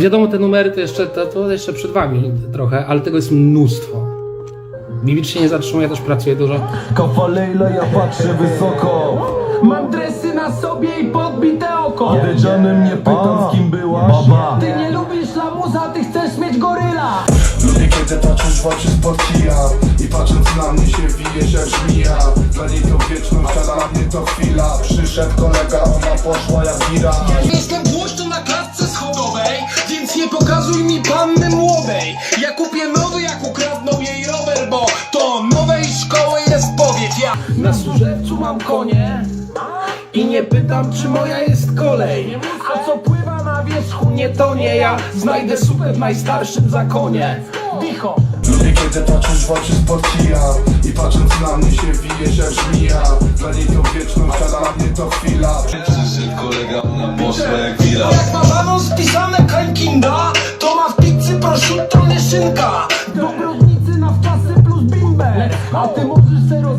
Wiadomo, te numery to jeszcze, to, to jeszcze przed wami trochę, ale tego jest mnóstwo. Bibicz się nie zatrzymuje, ja też pracuję dużo. Kawalejla, ja patrzę wysoko. Mam dresy na sobie i podbite oko. Wiedzianym nie pytam z kim byłaś? Baba. Ty nie lubisz lamuza, ty chcesz mieć goryla. Lubię kiedy patrzysz w oczy spod kija I patrząc na mnie się wijesz jak żmija. Dla niej to wieczność, a dla mnie to chwila. Przyszedł kolega, ona poszła jak gira nie pokazuj mi panny młodej. Ja kupię nowy jak ukradną jej rower Bo to nowej szkoły jest powiedz ja Na służebcu mam konie i nie pytam, czy moja jest kolej. A co pływa na wierzchu, nie to nie ja Znajdę suchę w najstarszym zakonie. Dicho Lubię kiedy patrzysz w oczy spod kija I patrząc na mnie się wijesz jak żmija Dla niej to wieczność, a dla mnie to chwila. Przyszedł kolega, ona poszła jak wila. Jak ma banon spisany Dobrownicy na wczasy plus bimber A ty możesz zero